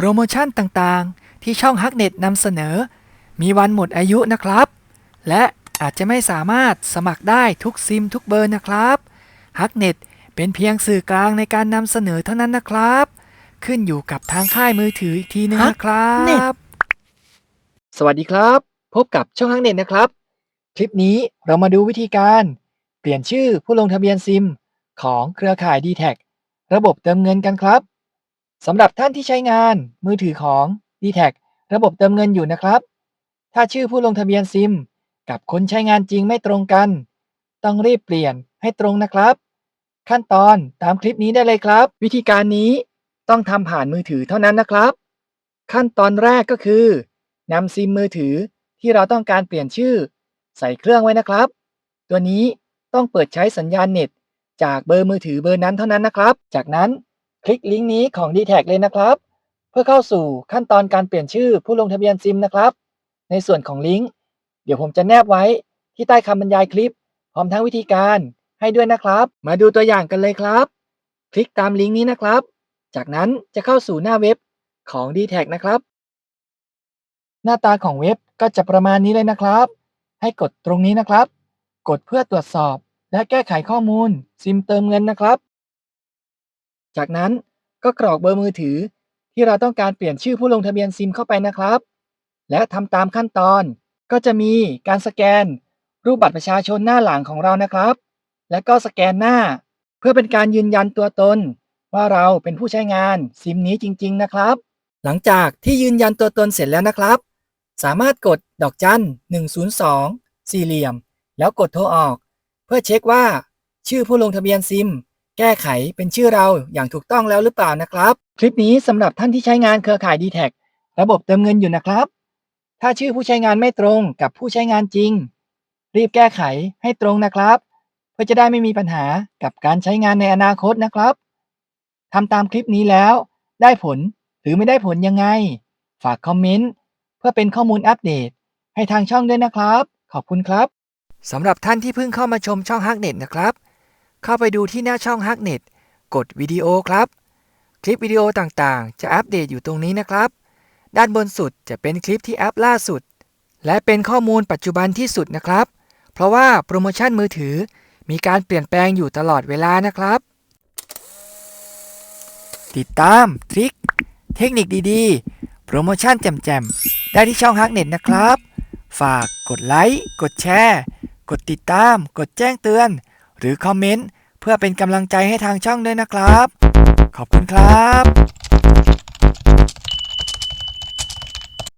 โปรโมชั่นต่างๆ ที่ช่องฮักเน็ตนำเสนอ มีวันหมดอายุนะครับ และอาจจะไม่สามารถสมัครได้ทุกซิมทุกเบอร์นะครับฮักเน็ตเป็นเพียงสื่อกลางในการนำเสนอเท่านั้นนะครับ ขึ้นอยู่กับทางค่ายมือถืออีกทีนึงนะครับ สวัสดีครับ พบกับช่องฮักเน็ตนะครับ คลิปนี้เรามาดูวิธีการ เปลี่ยนชื่อผู้ลงทะเบียนซิม ของเครือข่าย d t แทระบบเติมเงินกันครับ สำหรับท่านที่ใช้งานมือถือของ d t แทระบบเติมเงินอยู่นะครับ ถ้าชื่อผู้ลงทะเบียนซิม กับคนใช้งานจริงไม่ตรงกัน ต้องรีบเปลี่ยนให้ตรงนะครับ ขั้นตอนตามคลิปนี้ได้เลยครับ วิธีการนี้ต้องทำผ่านมือถือเท่านั้นนะครับ ขั้นตอนแรกก็คือนำซิมมือถือที่เราต้องการเปลี่ยนชื่อ ใส่เครื่องไว้นะครับ ตัวนี้ต้องเปิดใช้สัญญาณเน็ต จากเบอร์มือถือเบอร์นั้นเท่านั้นนะครับ จากนั้น ลิกลิงก์นี้ของ d t แทเลยนะครับ เพื่อเข้าสู่ขั้นตอนการเปลี่ยนชื่อผู้ลงทะเบียนซิมนะครับ ในส่วนของลิงก์เดี๋ยวผมจะแนบไว้ที่ใต้คำบรรยายคลิป พร้อมทั้งวิธีการให้ด้วยนะครับ มาดูตัวอย่างกันเลยครับ คลิกตามลิงก์นี้นะครับ จากนั้นจะเข้าสู่หน้าเว็บของ d t แทนะครับ หน้าตาของเว็บก็จะประมาณนี้เลยนะครับ ให้กดตรงนี้นะครับ กดเพื่อตรวจสอบและแก้ไขข้อมูลซิมเติมเงินนะครับ จากนั้นก็กรอกเบอร์มือถือ ที่เราต้องการเปลี่ยนชื่อผู้ลงทะเบียนซิมเข้าไปนะครับ และทำตามขั้นตอนก็จะมีการสแกน รูปบัตรประชาชนหน้าหลังของเรานะครับ และก็สแกนหน้า เพื่อเป็นการยืนยันตัวตน ว่าเราเป็นผู้ใช้งานซิมนี้จริง ๆ นะครับ หลังจากที่ยืนยันตัวตนเสร็จแล้วนะครับ สามารถกดดอกจัน 102 สี่เหลี่ยม แล้วกดโทรออก เพื่อเช็คว่า ชื่อผู้ลงทะเบียนซิม แก้ไขเป็นชื่อเราอย่างถูกต้องแล้วหรือเปล่านะครับ คลิปนี้สำหรับท่านที่ใช้งานเครือข่าย d t แทระบบเติมเงินอยู่นะครับ ถ้าชื่อผู้ใช้งานไม่ตรงกับผู้ใช้งานจริง รีบแก้ไขให้ตรงนะครับ เพื่อจะได้ไม่มีปัญหากับการใช้งานในอนาคตนะครับทำตามคลิปนี้แล้ว ได้ผลหรือไม่ได้ผลยังไง ฝากคอมเมนต์เพื่อเป็นข้อมูลอัปเดต ให้ทางช่องด้วยนะครับ ขอบคุณครับสำหรับท่านที่เพิ่งเข้ามาชมช่องฮักเน็ตนะครับ เข้าไปดูที่หน้าช่องฮักเน็ตกดวิดีโอครับ คลิปวิดีโอต่างๆ จะอัปเดตอยู่ตรงนี้นะครับ ด้านบนสุดจะเป็นคลิปที่อัปล่าสุด และเป็นข้อมูลปัจจุบันที่สุดนะครับ เพราะว่าโปรโมชั่นมือถือมีการเปลี่ยนแปลงอยู่ตลอดเวลานะครับ ติดตามทริคเทคนิคดีๆ โปรโมชั่นแจ่มๆ ได้ที่ช่องฮักเน็ตนะครับ ฝากกดไลค์ กดแชร์ กดติดตาม กดแจ้งเตือน หรือคอมเมนต์เพื่อเป็นกำลังใจให้ทางช่องด้วยนะครับ ขอบคุณครับ